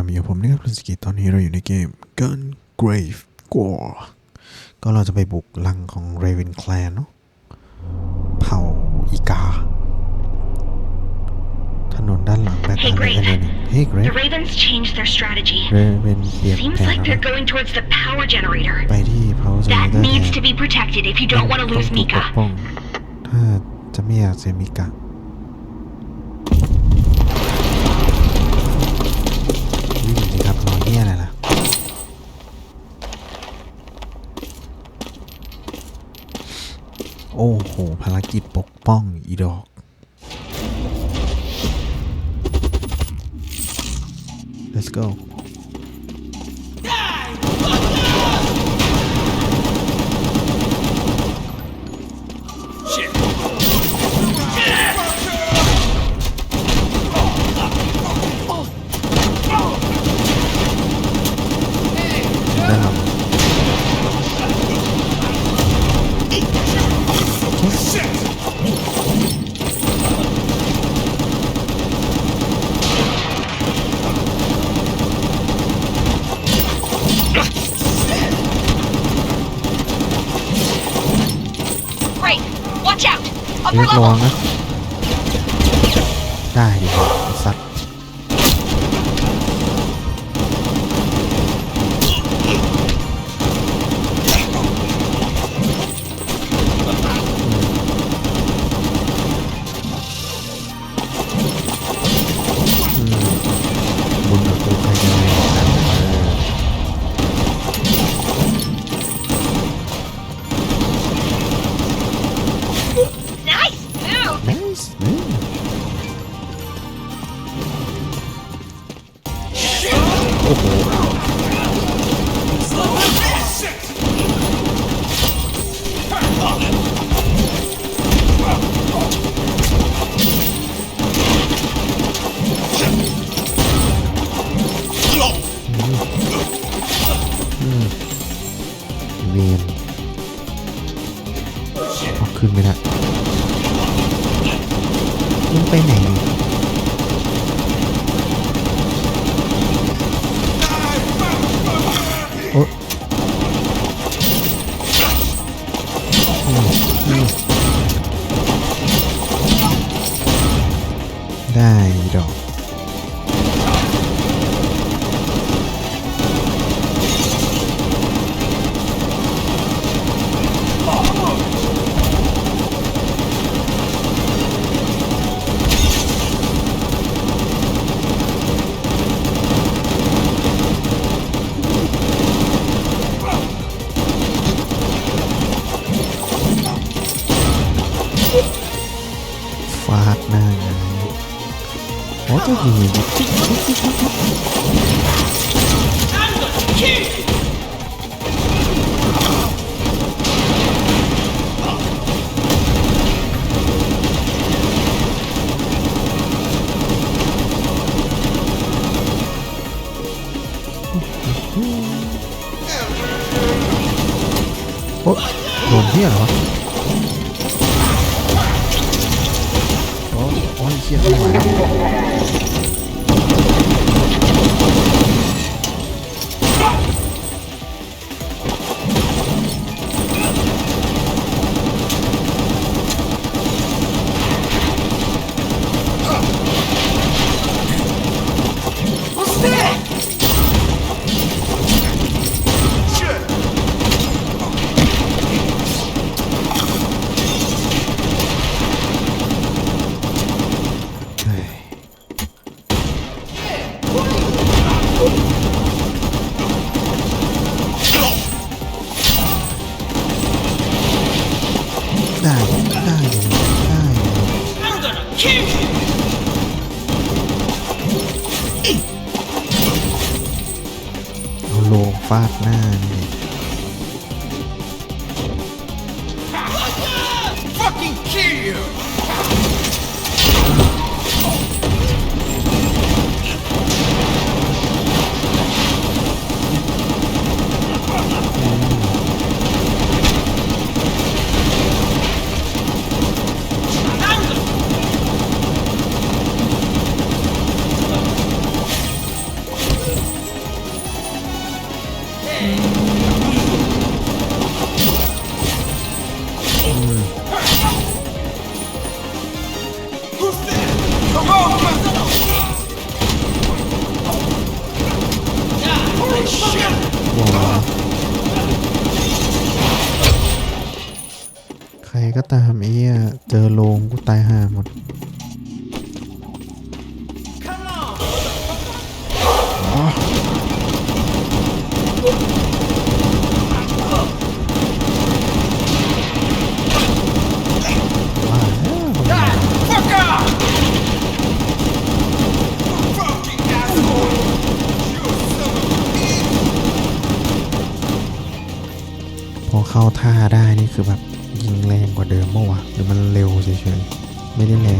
ลับมาอยู่ผมนะครับคุณสกิตอนนี้เราอยู่ในเกม Gun Grave War ก็เราจะไปบุกลังของ Raven Clan เนาะเผาอีกา ถนนด้านหลังแบก Hey, อะไร Grave. กันเนี่ยเฮ้ย The Grave Ravens changed their strategy. Raven เปลี่ยน Seems แผน like แล้ว they're นะ going towards the power generator. ไปที่ Power That Generator needs to น be protected if you don't want to ต้ lose องถูกปก Mika. ป้อง ถ้าจะไม่อยากเสียมิกะ โอ้โห ภารกิจปกป้องอีดอก let's go long. siya. Fucking kill you! คือแบบยิงแรงกว่าเดิมเมื่อวะหรือมันเร็วเฉยๆไม่ได้แรง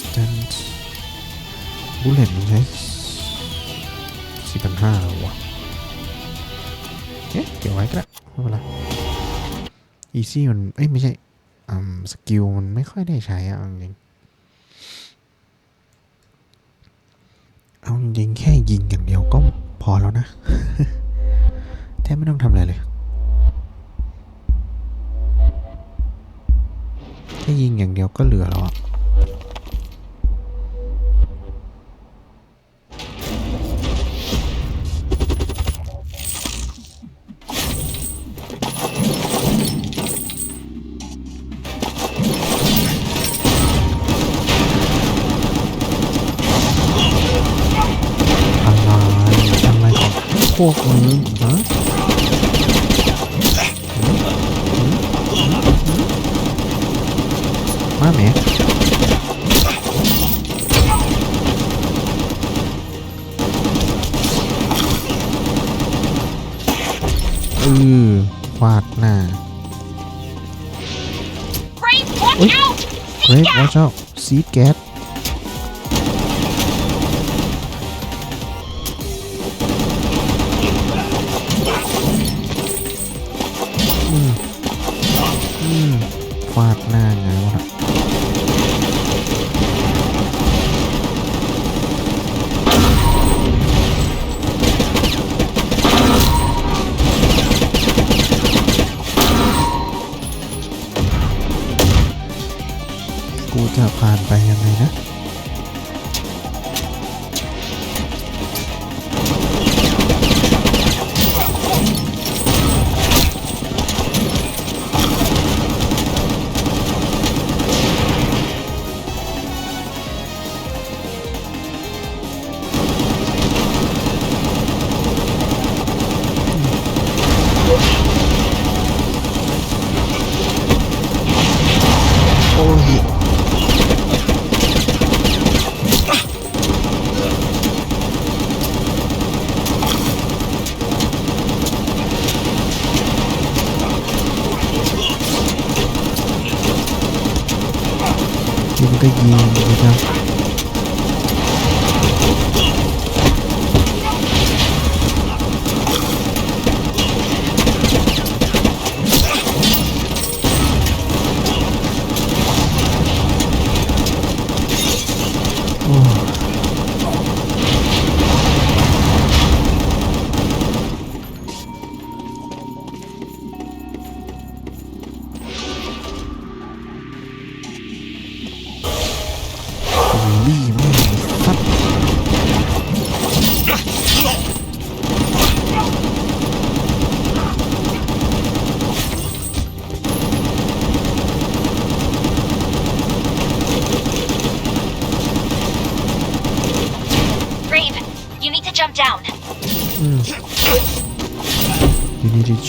distance bullet มันใช้สี่พันห้าแล้ววะเอ๊ะเก็บไว้ก็ได้ไม่เป็นไร easy มัน เอ้ย ไม่ใช่อืมสกิลมันไม่ค่อยได้ใช้อะเอาจริงเอาจริงแค่ยิงอย่างเดียวก็พอแล้วนะ แทบไม่ต้องทำอะไรเลย แค่ยิงอย่างเดียวก็เหลือแล้วอะ 어, 응? 응? 맘에 ừ quạt nè Brave, watch out! Brave, watch out! Sea cat!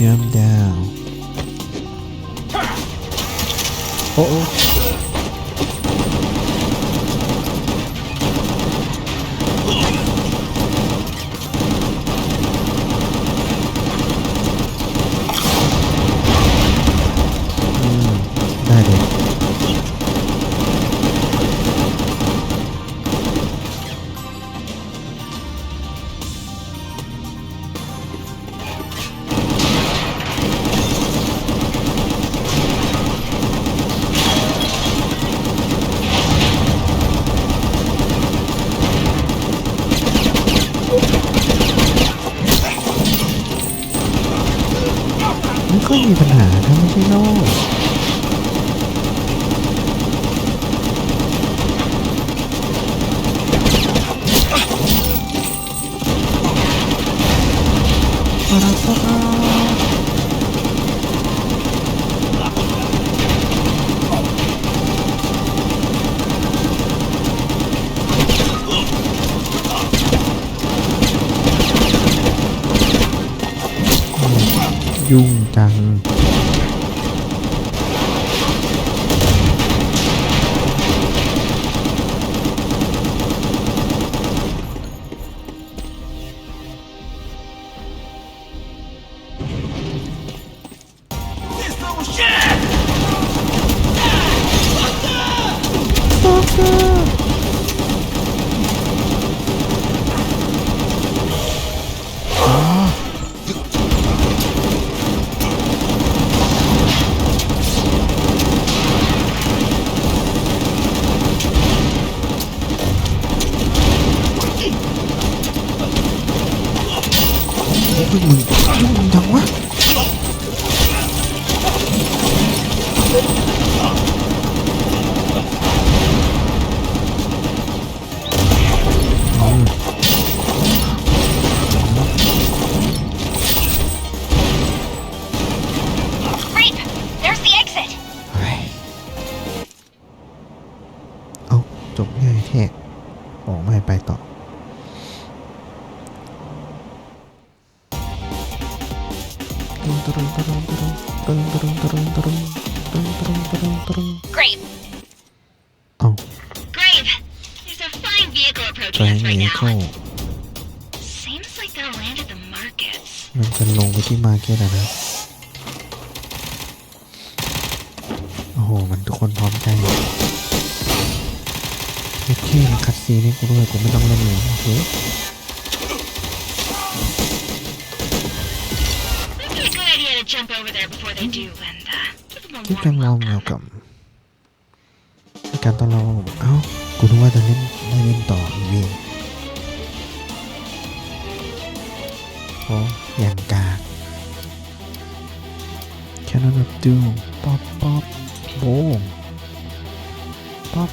jump down. Uh oh. ยุ่งจัง ไปที่มาร์เก็ตอะนะโอ้โห มันทุกคนพร้อมใจเฮ็ดแค่มาคัดซีนให้กูด้วยกูไม่ต้องเล่นเลยโอเคที่การลองเกี่ยวกับการตอนเราเอ้ากูนึกว่าจะเล่นได้เล่นต่ออีเวนโอ้อย่างกาก แค่นั้นดูป๊อปป๊อปโบงป๊อป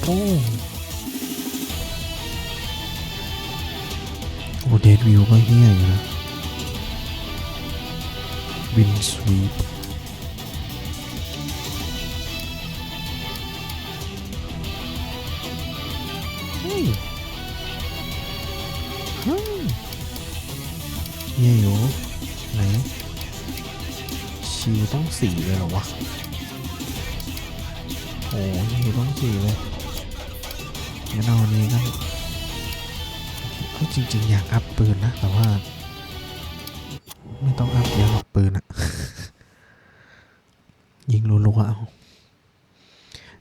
โบงโอ้เดดวิวก็เฮี้ยอยู่นะวินสวีป เฮ้ยเฮ้ยเฮียอยู่ไหนชิว ต้องสี่เลยเหรอวะ โอ้ยต้องสี่เลยงั้นเอานนี้กันก็จริง ๆ อยากอัพปืนนะ แต่ว่า ไม่ต้องอัพเยอะหรอกปืนอะยิงรัวๆเอา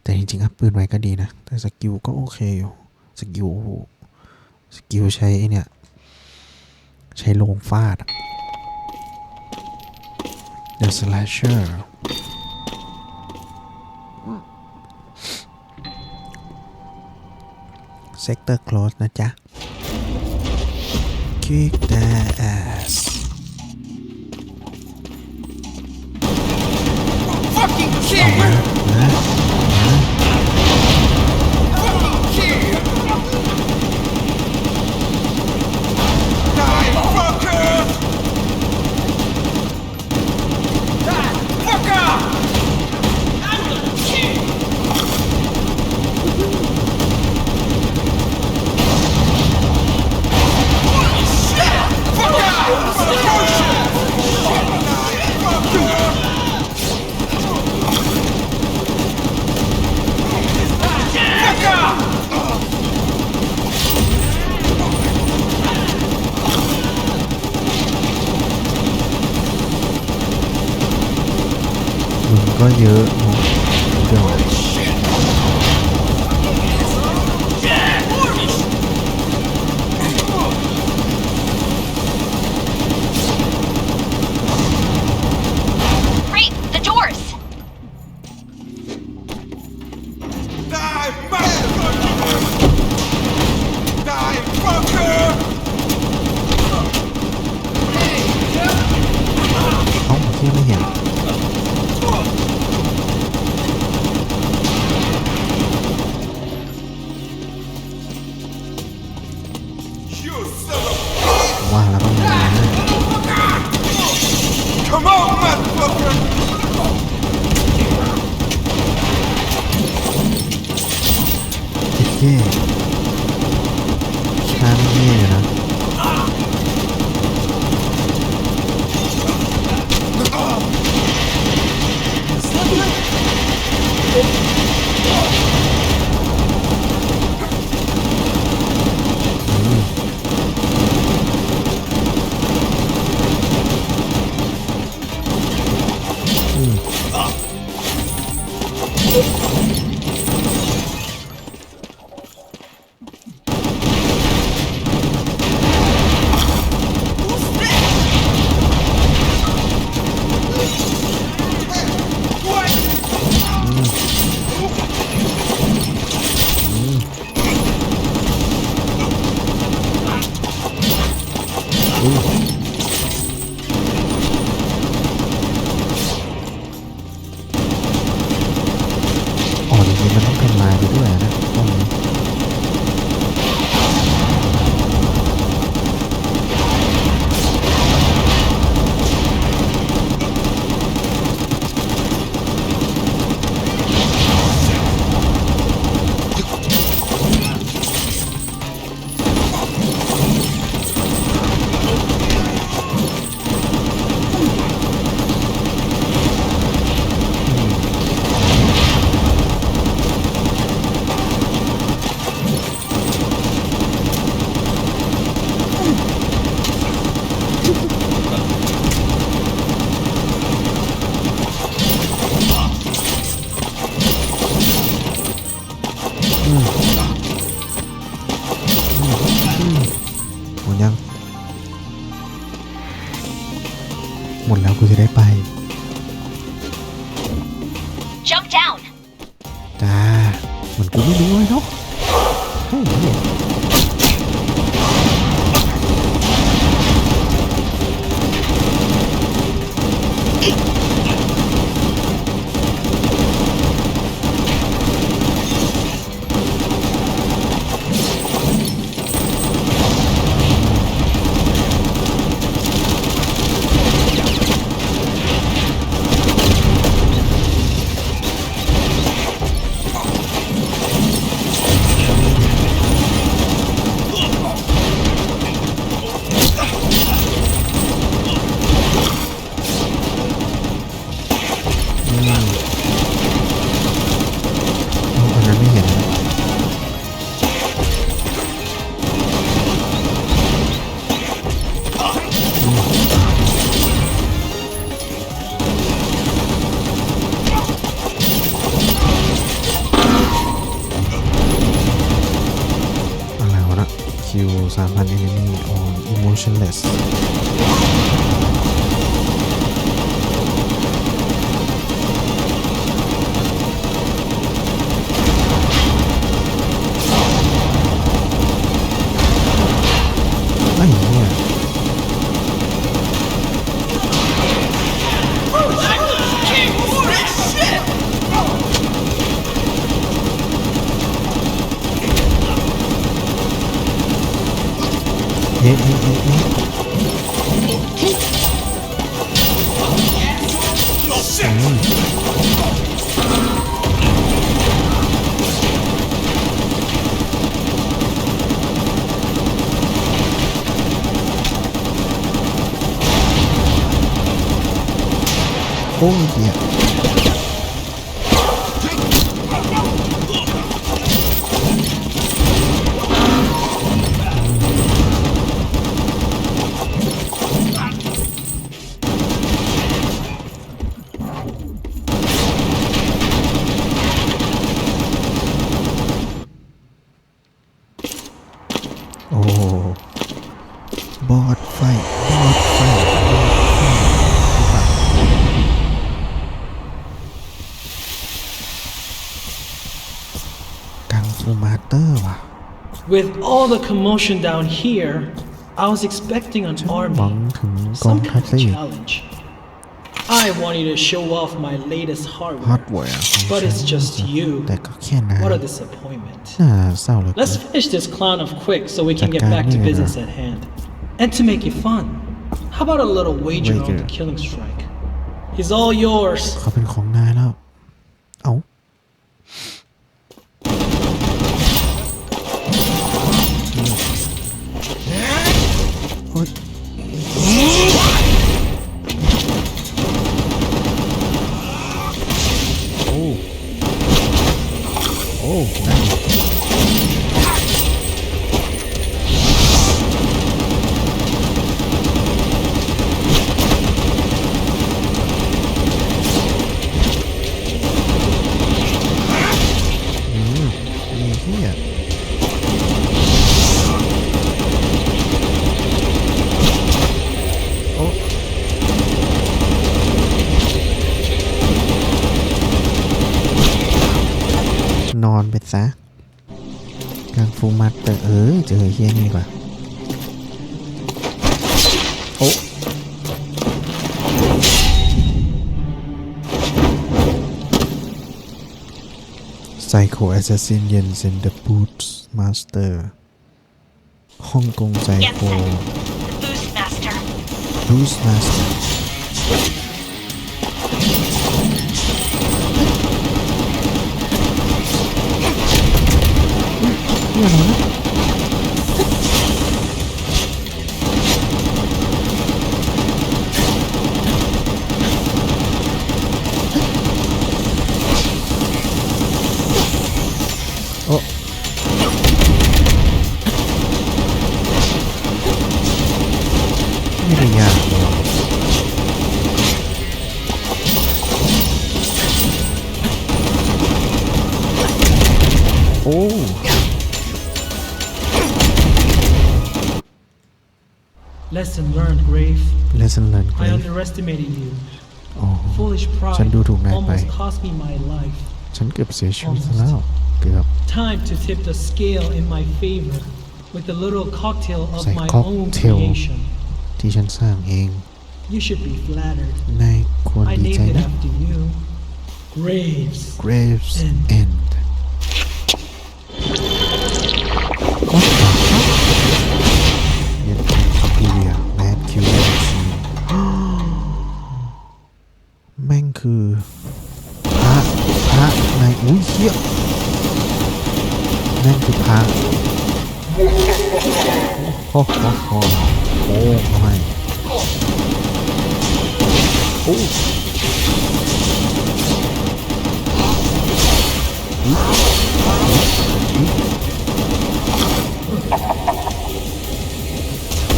แต่จริงๆอัพปืนไว้ก็ดีนะ แต่สกิลก็โอเคอยู่สกิลสกิลใช้เนี่ย ใช้โลงฟาดอะ The Slasher Sector Close นะจ๊ะ Kick that ass Fucking เ ที่ไม่เห็น With all the commotion down here, I was expecting an หวัง army, ถึงกอง some ทัพ kind ซะ of อีก challenge. I wanted to show off my latest ฮอต hardware, แวร์ของ but ฉัน it's just you. แต่ก็แค่นั้น What a disappointment. น่าเศร้าเหลย Let's finish this clown off quick so we can get back to business at hand. And to make it fun, how about a little wager on Wager. the killing strike? He's all yours. เขาเป็นของนายแล้ว Yeah. อเจอเฮียนี่ดีกว่าโอ้ Psycho Assassin เย็นเซนเดอร์บูตมาสเตอร์ฮ่องกงไซโค Jensen, the boost master. บูสมาสเตอร์นี่อะไรนะ underestimated you. อ๋อ Foolish ฉัน pride ดูถูกนายไป almost cost me my life. ฉันเกือบเสียชีวิตซะแล้ว เกือบ Time to tip the scale in my favor with a little cocktail of Say my own cocktail. creation. ที่ฉันสร้างเอง You should be flattered. นายควร I ดีใจ named it นะ after you. Graves. Graves End. End What คือพระพระในอุ้ยเฮียแม่งคือพระโอ้โหโอ้โหโอ้ทำไมโอ้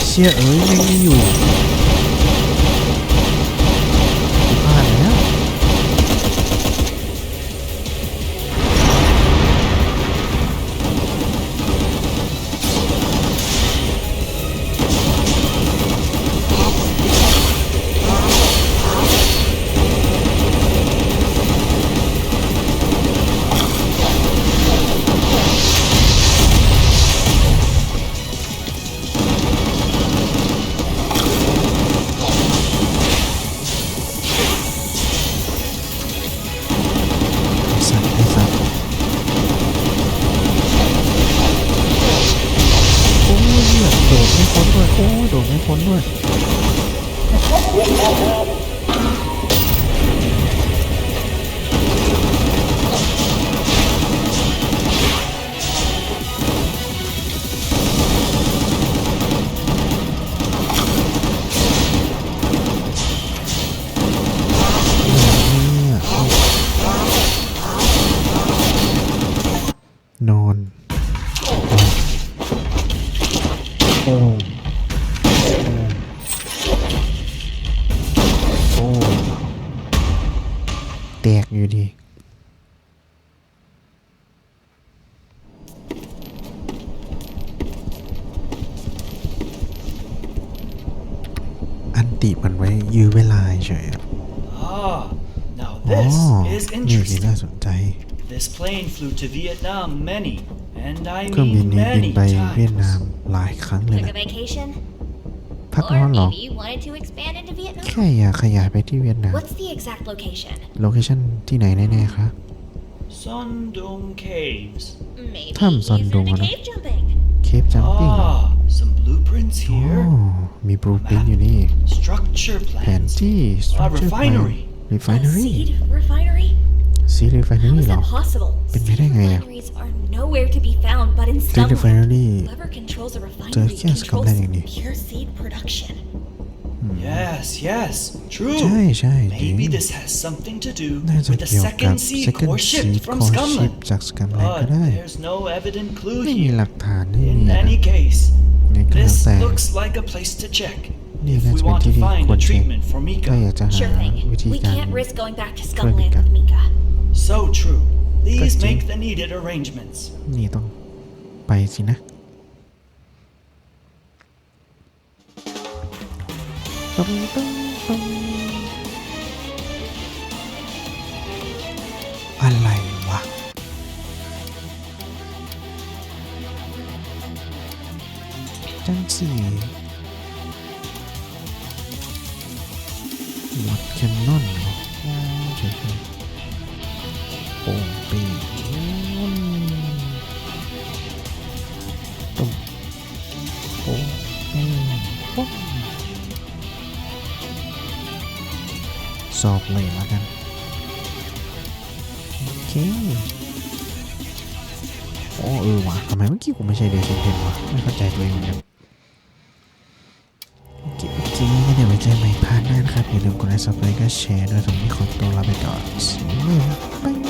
เชี่ยเอ้ยยังมีอยู่ flew to Vietnam many, and I เครื่องบิน mean นี้บิน many ไปเวียดนาม times. หลายครั้งเลย Took นะ a vacation? พักร้อ Or นเหรอ maybe you wanted to expand into Vietnam? แค่อยากขยายไปที่เวียดนาม What's the exact location? โลเคชั่นที่ไหนแน่ๆคะ Sun Dong Caves. Maybe Thăm he's Son into Dung à nó. cave jumping. เคปจัมปิ้งเหรอ Ah, some blueprints อ๋อ here. มีบลูพิ้นอยู่นี่ Structure แผน plans. ที่ A structure plan refinery. A refinery seed refinery? ซี How refinery is เหรอ that possible? Bên Seed phía đây này à? refineries are nowhere to be found but in ซี somewhere. refinery Whoever controls a Trời, refinery cái controls scam này này. pure seed production. Yes, yes, true. ใช่ใช่จริง Maybe this has something to do น่าจะ with the เกี่ยวกับ second seed second core seed shipped from core ship Scumland. จากสกัมแลนด์ก็ But ได้ there's no evident clue ไม่มีห here. ลักฐานไม่มี In อะ any case, นี่ก็แล้ว this แต่ looks like a place to check. นี่ If น่า we จะเป็น want ที่ to ที่ find ควร a เช็ค treatment for ก็ Mika. อยากจะหา Sure thing. วิธี We การ can't risk going back to Thôi, Scumland Mika. with Mika. So true. Please Tất make nhiên. the needed arrangements. นี่ต้องไปสินะตึ้งตึ้งตึ้งอะไรวะ จังสี เดซิเพนวะไม่เข้าใจตัวเองเหมือนกันโอเคโอเคงั้นเดี๋ยวไว้เจอใหม่พาร์ทหน้านะครับอย่าลืมกดไลค์ซับสไครต์ก็แชร์ด้วยผมนี่ขอตัวลาไปก่อนสวัสดี